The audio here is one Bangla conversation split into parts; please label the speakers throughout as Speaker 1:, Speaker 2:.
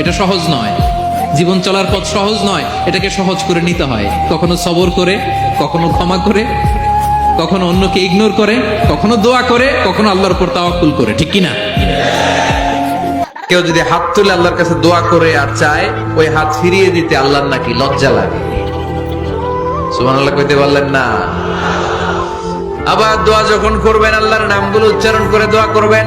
Speaker 1: এটা সহজ নয়। জীবন চলার পথ সহজ নয়, এটাকে সহজ করে নিতে হয়। কখনো সবর করে, কখনো ক্ষমা করে, কখনো অন্যকে ইগনোর করে, কখনো দোয়া করে, কখনো আল্লাহর উপর তাওয়াক্কুল করে, ঠিক কি না কেউ যদি হাত তুলে আল্লাহর কাছে দোয়া করে আর চায়, ওই হাত ফিরিয়ে দিতে আল্লাহর নাকি লজ্জা লাগে। সুবহানাল্লাহ কইতে পারলেন না। আবার দোয়া যখন করবেন, আল্লাহর নামগুলো উচ্চারণ করে দোয়া করবেন।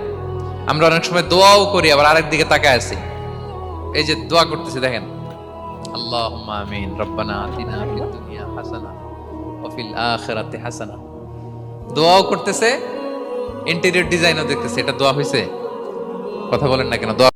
Speaker 1: আমরা অনেক সময় দোয়াও করি, আবার আরেক দিকে তাকায় আছি। এই যে দোয়া করতেছি, দেখেন। আল্লাহুম্মা আমিন, রব্বানা আতিনা ফিদ দুনিয়া হাসানা ওয়া ফিল আখিরাতি হাসানা। দোয়াও করতেছে, ইন্টেরিয়র ডিজাইনও দেখতেছে, এটা দোয়া হইছে। কথা বলেন না কেন, দোয়া